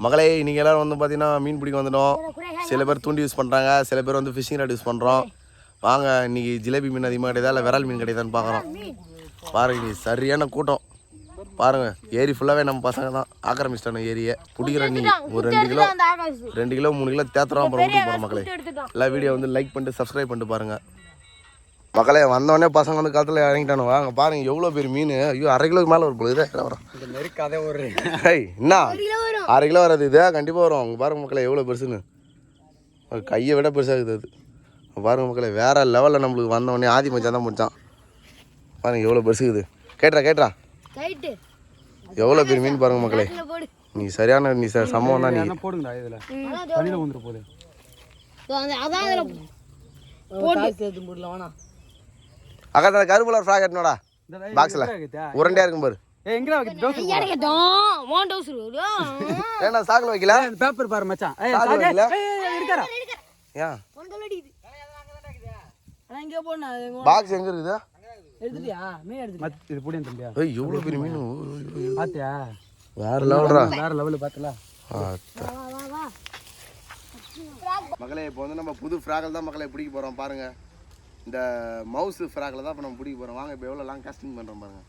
மகளே இன்னைக்கு எல்லாரும் வந்து பார்த்தீங்கன்னா மீன் பிடிக்க வந்துட்டோம். சில பேர் தூண்டி யூஸ் பண்ணுறாங்க சில பேர் வந்து ஃபிஷிங் ராட் யூஸ் பண்ணுறோம் வாங்க இன்றைக்கி ஜிலேபி மீன் அதிகமாக கிடையாதா இல்லை விரல் மீன் கிடையாதான்னு பார்க்குறோம் பாருங்க இன்னைக்கு சரியான கூட்டம். பாருங்கள் ஏரி ஃபுல்லாகவே நம்ம பசங்க தான். ஆக்கிரமிச்சிட்டான ஏரியை. பிடிக்கிற நீ ஒரு ரெண்டு கிலோ ரெண்டு கிலோ மூணு கிலோ தேத்துறோம் அப்புறம் விட்டு போகிறோம் மக்களே எல்லா வீடியோ வந்து லைக் பண்ணிட்டு சப்ஸ்கிரைப் பண்ணிட்டு பாருங்கள் மக்களே வந்தோடனே பசங்க வந்து காலத்தில் இறங்கிட்டானு வாங்க பாருங்க எவ்வளோ பெரிய மீன்? ஐயோ அரை கிலோக்கு மேலே ஒரு பொழுது வரும். இந்த மாதிரி கதை ஒரு என்ன அரை கிலோ வராது இதே கண்டிப்பாக வரும். அவங்க பாருங்க மக்களே எவ்வளோ பெருசுன்னு. ஒரு கையை விட பெருசாக இருக்குது அது. அங்க பாருங்க மக்களே வேற லெவலில் நம்மளுக்கு வந்தவொடனே ஆதி மச்சான் தான் முடிச்சான் பாருங்க எவ்வளோ பெருசுக்குது கேட்றா கேட்றா கைட்டு. எவ்வளோ பெரிய மீன் பாருங்க மக்களே. நீ சரியான நீ ச- சம்பவம் தான் நீ. போடுங்கடா இதுல. தண்ணியில வந்துரு போகுது அதான் வேணாம் அக்கா அந்த கருப்புல ஃப்ராக் கட்டணும்டா பாக்ஸில் உருண்டையாக இருக்கும் பாரு. ஏ எங்கடா வைக்க டோஸ் கேட்டோம் மோன் டவுஸ் ஏன்னா சாக்கில் வைக்கல? பேப்பர் பாரு மச்சான். வைக்கல? ஏன்? ஆனா இங்க போனா பாக்ஸ் எங்கே இருக்குது? எடுத்துட்டியா? மீன் இது தம்பியா? ஏய் பெரிய மீன். பாத்தியா? வேற லெவல்ரா வேற லெவல் பாத்தல. மக்களே இப்போ வந்து நம்ம புது ஃப்ராகில் தான் மக்களை பிடிக்க போகிறோம் பாருங்க. இந்த மவுஸ் ஃப்ராக்கில் தான் இப்போ நம்ம பிடிக்க போகிறோம் வாங்க இப்போ எவ்வளோ லாங் காஸ்டிங் பண்ணுறோம் பாருங்க.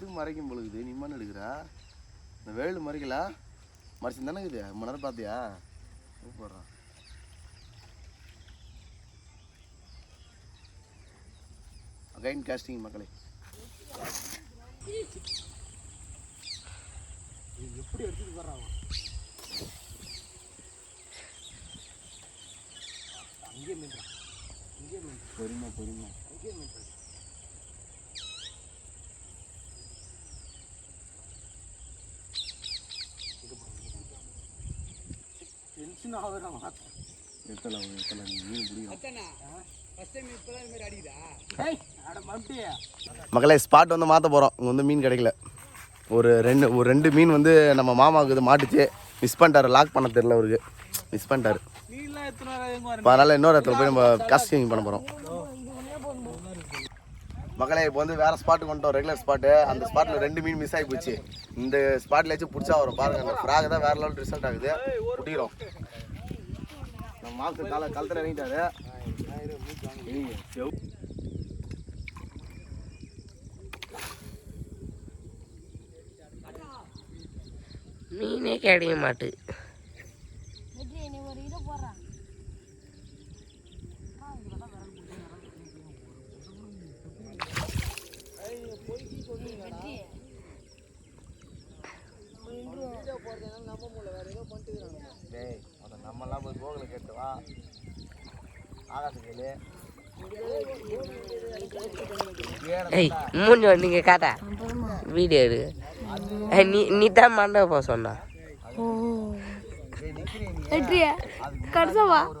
இது மறைக்கும் பொழுது நீ மண் எடுக்கிறா? இந்த வேலு மறைக்கல? மறைச்சு தானே இருக்குது. மணி நேரம் பார்த்தியா? சூப்பர்ரா அகைன் காஸ்டிங் மக்களே. பொறுமை பொறுமை எத்தலாம் நீ மீன் பிடிக்கும் ஃபர்ஸ்ட் டைம் மம்டியா மக்களே ஸ்பாட் வந்து மாற்ற போகிறோம் இங்கே வந்து மீன் கிடைக்கல. ஒரு ரெண்டு ஒரு ரெண்டு மீன் வந்து நம்ம மாமாவுக்கு இது மாட்டுச்சு. மிஸ் பண்ணிட்டாரு. லாக் பண்ண தெரில அவருக்கு. மிஸ் பண்ணிட்டாரு. அதனால் இன்னொரு இடத்துல போய் நம்ம காஸ்டிங் பண்ண போகிறோம் மக்களே இப்போ வந்து வேறு ஸ்பாட்டுக்கு வந்துட்டோம். ரெகுலர் ஸ்பாட்டு அந்த ஸ்பாட்டில் ரெண்டு மீன் மிஸ் ஆகி போச்சு. இந்த ஸ்பாட்டில் வச்சு பிடிச்சா வரும் பாருங்க. அந்த ஃப்ராக் தான் வேறு லெவல் ரிசல்ட் ஆகுது. பிடிக்கிறோம். நம்ம மாஸ்டர் கால கழுத்தில் இறங்கிட்டாரு. மீனே கிடைக்க மாட்டு. நம்மலாம் போய் கோகுல கேட்டு வா ஆகாச கேளு ஏய் நீங்க காட்டா. வீடியோ எடு. நீ நீ தான் மண்டப போக சொன்னா. வெற்றியா? கடைசவா ஒரு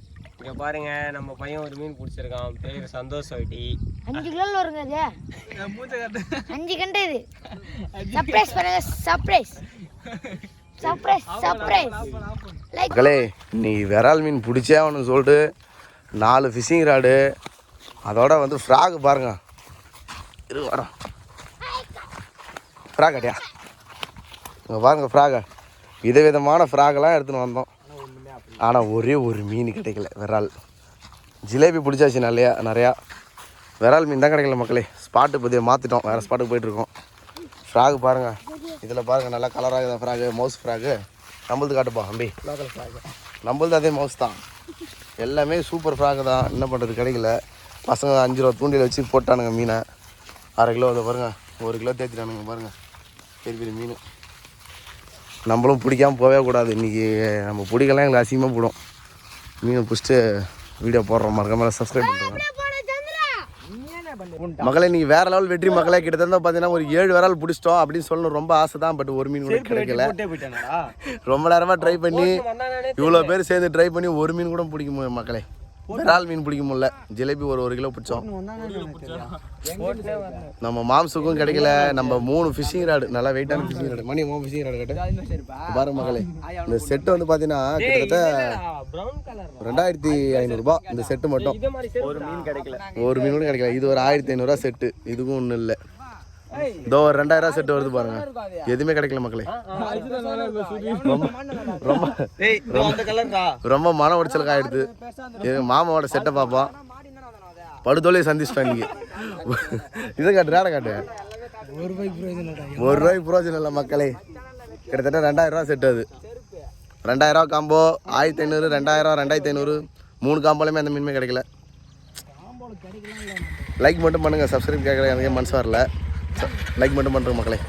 இங்க பாருங்க நம்ம பையன் ஒரு மீன் பிடிச்சிருக்கான். பேர் சந்தோஷ் வட்டி. அஞ்சு கிலோல வருங்க காட்டு. அஞ்சு கண்டு இது. சர்ப்ரைஸ் பண்ணுங்க சர்ப்ரைஸ் சர்ப்ரைஸ் சர்ப்ரைஸ் மக்களே நீ விரால் மீன் பிடிச்சே அவனு சொல்லிட்டு நாலு ஃபிஷிங் ராடு அதோட வந்து ஃப்ராக் பாருங்க. இரு வரோம் ஃப்ராக் அடியா இங்கே பாருங்க ஃப்ராகை விதவிதமான ஃப்ராகெல்லாம் எடுத்துன்னு வந்தோம். ஆனால் ஒரே ஒரு மீன் கிடைக்கல விரால். ஜிலேபி பிடிச்சாச்சு நிறையா நிறையா. விரால் மீன் தான் கிடைக்கல மக்களே. ஸ்பாட்டு பற்றி மாற்றிட்டோம் வேறு ஸ்பாட்டுக்கு போயிட்டுருக்கோம். ஃப்ராக் பாருங்கள் இதில் பாருங்கள் நல்லா கலராக இருக்குது ஃப்ராகு மவுஸ் ஃப்ராகு நம்மளது காட்டுப்பா அம்பி லோக்கல் ஃப்ராக் நம்மளது அதே மவுஸ் தான். எல்லாமே சூப்பர் ஃப்ராக் தான். என்ன பண்ணுறது கிடைக்கல. பசங்க அஞ்சு ரூபா தூண்டில் வச்சு போட்டானுங்க மீனை. அரை கிலோ அதை பாருங்கள் ஒரு கிலோ தேய்ச்சிட்டானுங்க பாருங்கள் பெரிய பெரிய மீன். நம்மளும் பிடிக்காம போகவே கூடாது. இன்றைக்கி நம்ம பிடிக்கலாம் எங்களுக்கு அசிங்கமாக போடும் மீனை பிடிச்சிட்டு வீடியோ போடுறோம் மறக்காம சப்ஸ்கிரைப் பண்ணுறோம் மகளே நீ வேற லெவல் வெற்றி மக்களே கிட்டத்தட்ட பார்த்தீங்கன்னா ஒரு ஏழு விரால் பிடிச்சிட்டோம் அப்படின்னு சொல்லணும். ரொம்ப ஆசை தான் பட் ஒரு மீன் கூட கிடைக்கல. ரொம்ப நேரமா ட்ரை பண்ணி இவ்வளோ பேர் சேர்ந்து ட்ரை பண்ணி ஒரு மீன் கூட பிடிக்க முடியும் மக்களே. விரால் மீன் பிடிக்க முடியல. ஜிலேபி ஒரு ஒரு கிலோ பிடிச்சோம். நம்ம மாம்சுக்கும் கிடைக்கல. நம்ம மூணு ஃபிஷிங் ராடு நல்லா வெயிட்டான ஃபிஷிங் ராடு மணி மூணு ஃபிஷிங் ராடு கட்டு. பாருங்க மக்களே இந்த செட்டு வந்து பார்த்தீங்கன்னா கிட்டத்தட்ட ரெண்டாயிரத்தி ஐநூறுரூபா இந்த செட்டு மட்டும். ஒரு மீன் கிடைக்கல. ஒரு மீன் கூட கிடைக்கல. இது ஒரு ஆயிரத்தி ஐநூறுரூவா செட்டு இதுக்கும் ஒன்றும் இல்லை. இதோ ஒரு ரெண்டாயிரம் செட்டு வருது பாருங்க. எதுவுமே கிடைக்கல மக்களே. ரொம்ப ரொம்ப ரொம்ப மன உடைச்சலுக்கு ஆயிடுது. மாமாவோட செட்டை பார்ப்போம் படுதோலையை சந்திச்சிட்டோம் இன்னைக்கு. இதை காட்டு ரேடை காட்டு? ஒரு ரூபாய்க்கு புரோஜனம் இல்லை மக்களே. கிட்டத்தட்ட ரெண்டாயிரம் ரூபா செட் அது. ரெண்டாயிரம் ரூபா காம்போ ஆயிரத்தி ஐநூறு ரெண்டாயிரம் ரெண்டாயிரத்தி ஐநூறு. மூணு காம்போலையுமே அந்த மீனுமே கிடைக்கல. லைக் மட்டும் பண்ணுங்கள் சப்ஸ்கிரைப் கேட்குற எனக்கு மனசு வரல. லைக் மட்டும் பண்ணுறோம் மக்களே.